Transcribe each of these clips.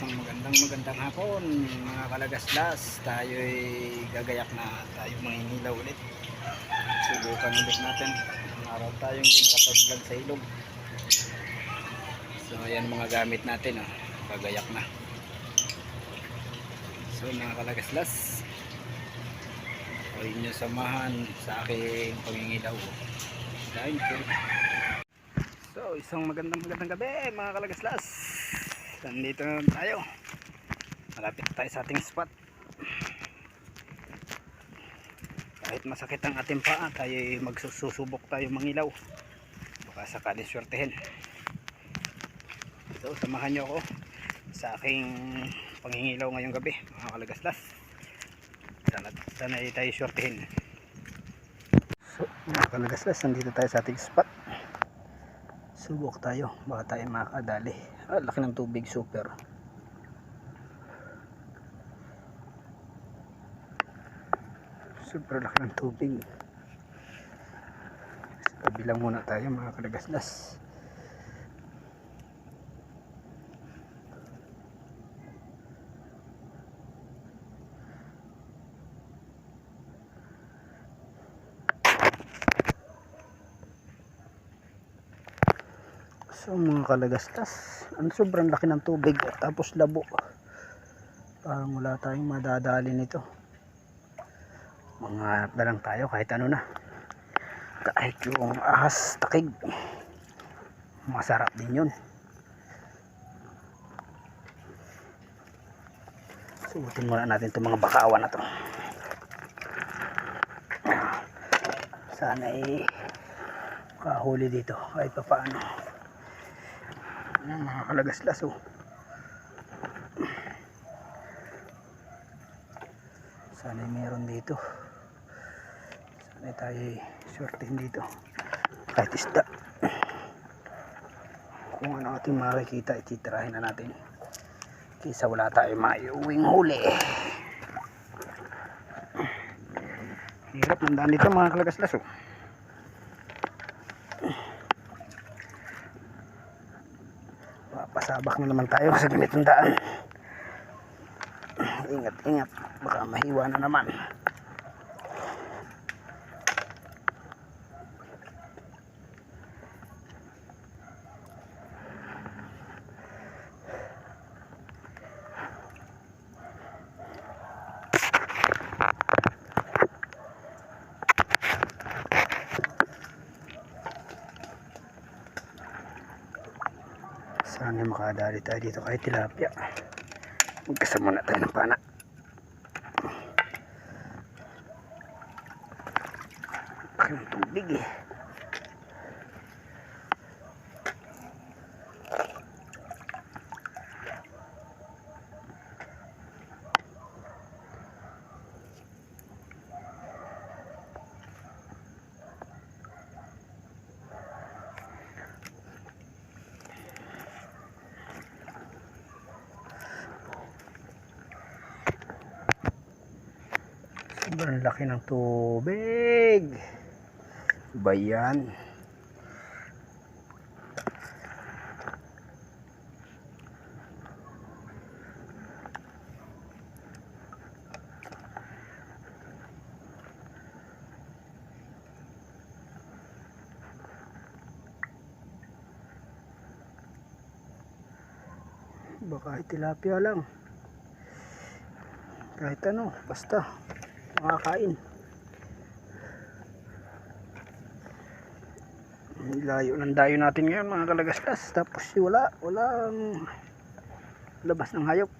isang magandang magandang hapon mga kalagaslas tayo'y gagayak na tayo mangingilaw ulit. Subukan ulit natin. Araw tayong hindi nakapag-vlog sa ilog. So ayan mga gamit natin oh. gagayak na. So mga kalagaslas huwag nyo samahan sa aking pangingilaw. Thank So, isang magandang magandang gabi mga kalagaslas. Nandito na tayo. Malapit tayo sa ating spot. Kahit masakit ang ating paa, tayo magsusubok tayo mangilaw. Baka sakali swertehin. So, samahan nyo ako sa aking pangingilaw ngayong gabi mga kalagaslas. Sana, sana tayo swertehin. So, mga kalagaslas, nandito tayo sa ating spot subok tayo baka tayo makakadali ah, laki ng tubig super. Super laki ng tubig. Tabi lang muna tayo mga kalagaslas So mga kalagastas, ang sobrang laki ng tubig tapos labo. Parang wala tayong madadali nito. Mga na lang tayo kahit ano na. Kahit yung ahas takig. Masarap din yun. Subutin muna natin itong mga bakawan na to. Sana eh kahuli dito kahit pa paano. Ayan, mga kalagaslas oh. Sana meron dito. Sana tayo swertein dito. Kahit isda. Kung ano ating makikita, ititirahin na natin. Kisa wala tayo maiuwing huli. Hirap ng daan dito mga kalagaslas oh. Pasabak na naman tayo sa ganitong daan. Ingat ingat. Baka mahiwa na naman sana makadali tayo dito? Kahit tilapia. Magkasama na tayo ng pana. Laki ng tubig eh sobrang laki ng tubig. Ba yan. Baka tilapia lang. Kahit ano basta makakain layo ng dayo natin ngayon mga kalagaskas. Tapos wala walang labas ng hayop.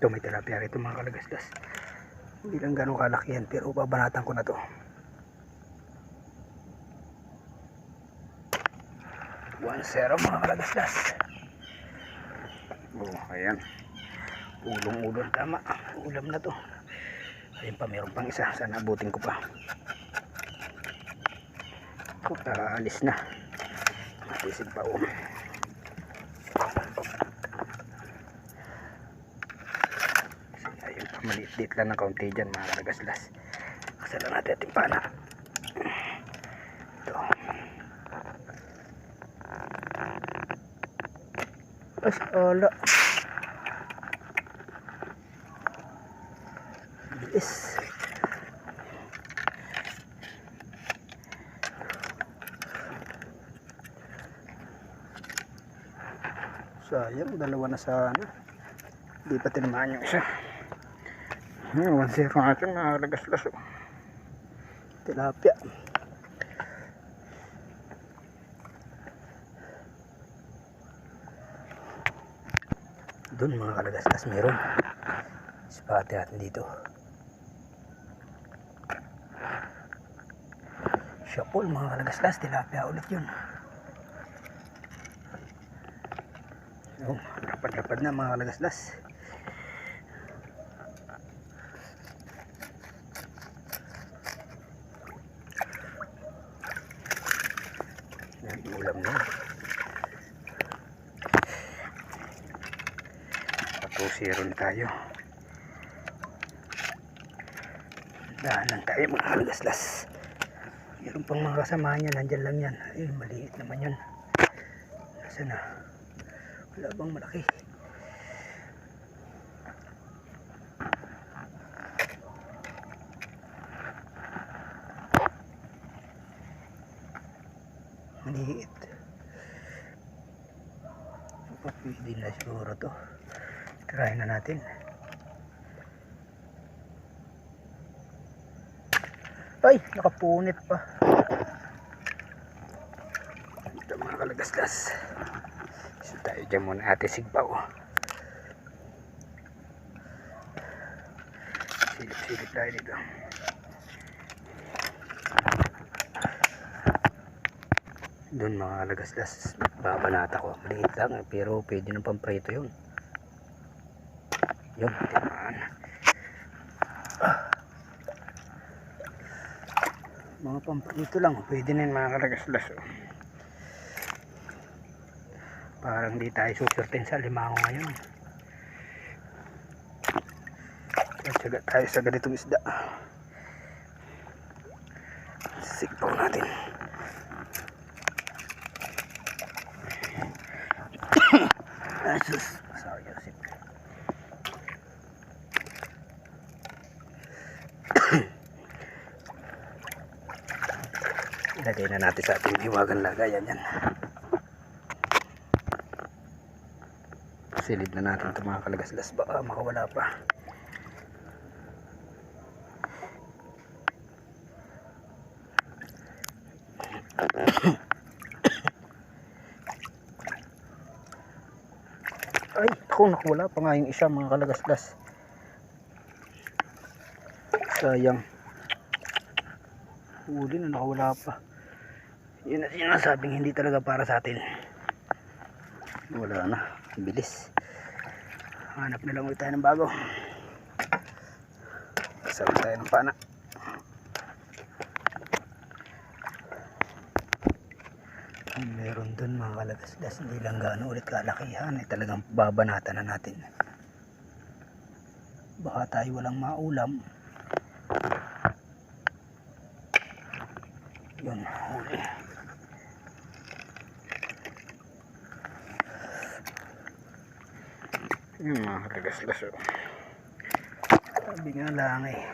Ito may tilapia rito mga kalagaskas. Hindi lang ganun kalaki yan pero babanatan ko na to. 1-0 mga kalagaskas Oh, ayan. Ulong-ulong tama. Ulam na to. Ayun pa, meron pang isa. Sana abutin ko pa. Alis na. Matisig pa oh. Ayun pa, maliit-liit lang ng kaunti dyan mga kalagaslas. Kasala natin ating pana. Ito. Ay, ala. Bilis. Sayang, dalawa na sana. Hindi pa tinamaan yung isa. Hmm, 1-0 natin mga lagas-las. oh. Tilapia. Doon mga kalagaslas meron. Spate natin dito. Shapol mga kalagaslas. Tilapia ulit yun. Oh, rapad-rapad na mga kalagaslas. Yan, ulam na. Patusiro na tayo. Dahan lang tayo mga kalagaslas. Meron pang mga kasama niya, nandyan lang yan. Ay, maliit naman yun. Nasaan na? Wala bang malaki? Maliit. Pwede na siguro to. Try na natin. Ay, nakapunit pa. Ito mga kalagasgas. So tayo dyan muna ate sigbaw. Silip-silip tayo dito. Doon mga kalagasgas. Babanata ko. Maliit lang eh, pero pwede ng pamprito yun. Timaan. Mga pamprito lang. Pwede na yun mga kalagasgas. Oh. Parang di tayo susurtin sa limango ngayon. Tsaga tayo sa ganitong isda. Sigpaw natin. Asus. Na natin sa ating hiwagang lagayan yan. Silid na natin ito mga kalagaslas. Baka makawala pa. Ay, ako nakawala pa nga yung isa mga kalagaslas. Sayang. Huli na nakawala pa. Yun ang sinasabing hindi talaga para sa atin. Wala na. Bilis. Hanap na lang ulit tayo ng bago. Kasama tayo ng pana. Meron dun mga kalagasdas. Hindi lang gaano ulit kalakihan. Ay talagang babanatan na natin. Baka tayo walang maulam. Yun, huli. Yung mga kalagasdas oh. Sabi nga lang eh.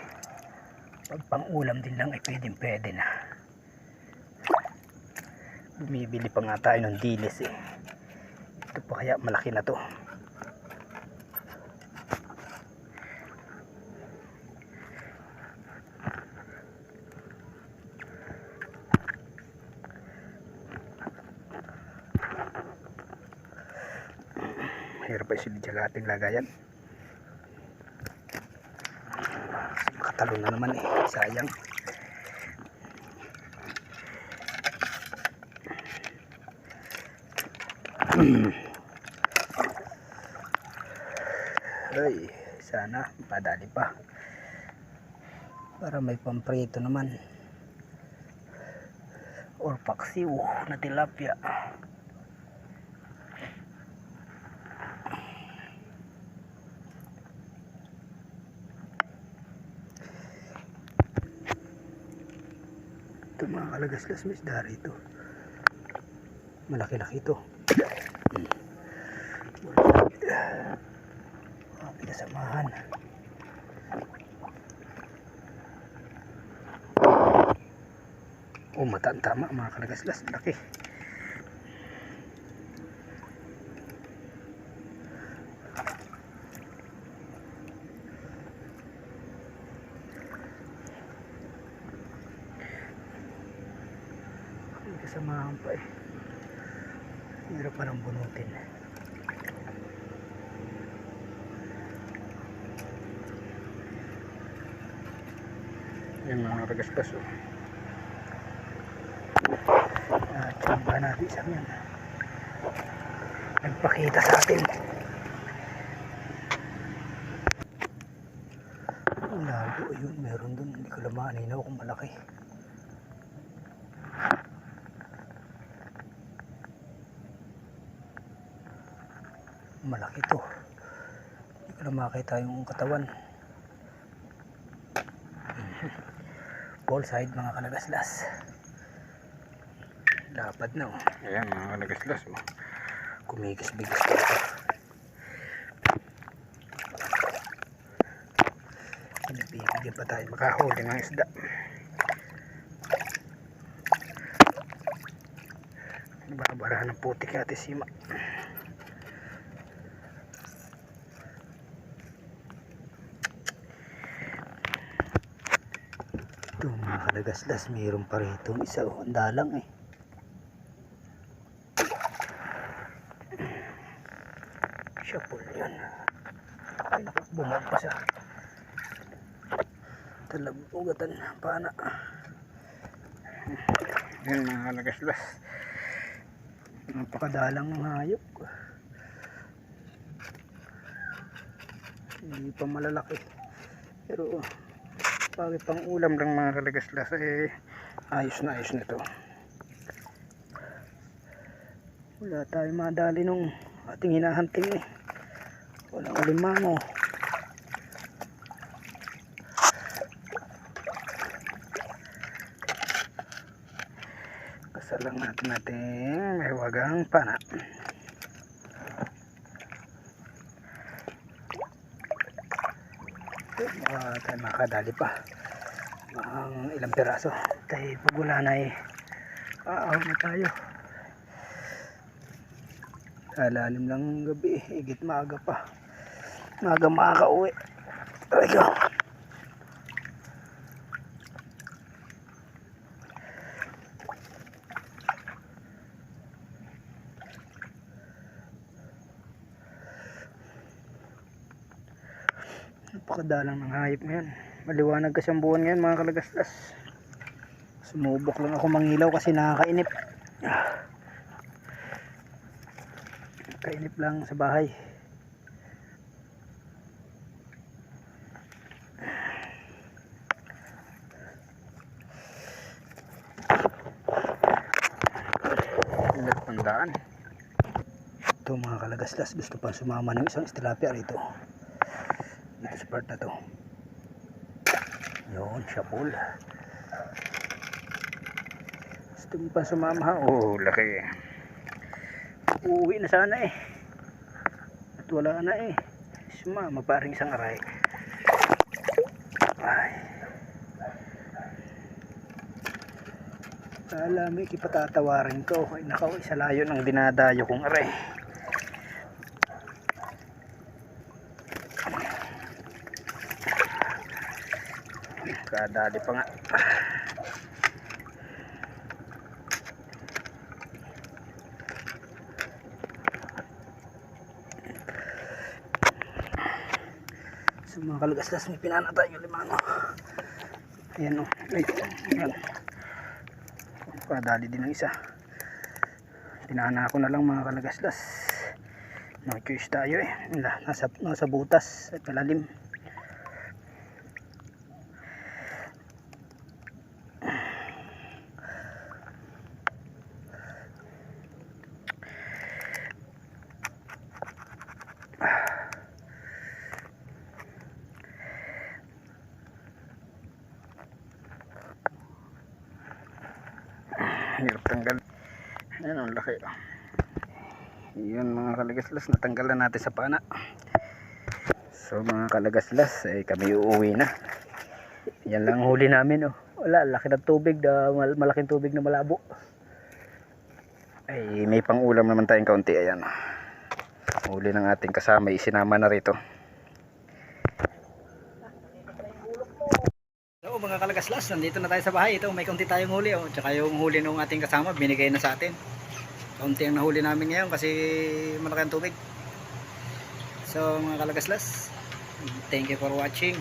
Pag pang-ulam din lang ay pwedeng pwede na. Bumibili pa nga tayo ng dilis eh. Ito pa kaya malaki na to. Mahirap pa isilid sa ating lagayan. Makatalo na naman eh. Sayang. Ay, sana padali pa. Para may pamprito naman. Or paksiw na tilapia. Ito mga kalagaslas may isda rito. Malaki-laki ito. Mga pinasamahan. Oh, mataan tama mga kalagaslas. Laki. May kasamahan pa eh. Hirap pa bunutin. Yan mga kagaspas oh. Ah, tsamba natin sa yan. Nagpakita sa atin. Lago yun, meron dun. Hindi ko lang maaninaw kung malaki. Malaki to. Hindi ko lang makita yung katawan. Ball side mga kalagaslas. Lapad na oh. Ayan mga kalagaslas oh. Kumigas-bigas pa ito. Nagbibigyan pa tayo makahuli ng isda. Nababarahan ng putik ate sima. Ito mga kalagaslas, mayroon pa rito isa oh, ang dalang eh. Po yan. Ay naku, bumagpas siya. Talabugatan, pana. Yan mga kalagaslas. Napakadalang ng hayop. Hindi pa malalaki. Pero bakit pang ulam lang mga kalagaslas eh ayos na ayos na to wala tayo madali nung ating hinahanting eh. Walang alimango. Kasalang natin natin may wagang pana uh, tayo makadali pa. Ang ilang piraso. Tayo pag wala na eh. Aaw na tayo. Alalim lang gabi. Higit maaga pa. Maaga makaka-uwi. Ito. Napakadalang ng hayop ngayon. Maliwanag kasi ang buwan ngayon mga kalagastas. Sumubok lang ako mangilaw kasi nakakainip. Kainip lang sa bahay. Ingat ng daan. Ito mga kalagaslas gusto pa sumama ng isang tilapia rito dito na to. Yun syapol gusto mo pa sumama? Oh laki. Uuwi na sana eh. At wala na eh. Sumama pa rin isang aray. Ay. Kala mo ikipatatawarin ko. Ay nakaw isa layo ng dinadayo kong aray kadali pa nga. Sa mga kalagaslas may pinana tayo limano ayan o ay ayan. Kadali din ng isa. Pinana ko na lang mga kalagaslas no choice tayo eh. Nasa, nasa butas at malalim hirap tanggal ayan ang laki Yun mga kalagaslas, natanggalan natin sa pana. So mga kalagaslas, eh, kami uuwi na. Yan lang ang huli namin. Oh. Wala, laki ng tubig, mal- malaking tubig na malabo. Ay, may pang-ulam naman tayong kaunti. Ayan. Huli ng ating kasama, isinama na rito. Mga kalagaslas, nandito na tayo sa bahay. Ito, may kaunti tayong huli. Oh. Tsaka yung huli ng ating kasama, binigay na sa atin. Kaunti ang nahuli namin ngayon kasi malaki ang tubig. So mga kalagaslas, thank you for watching.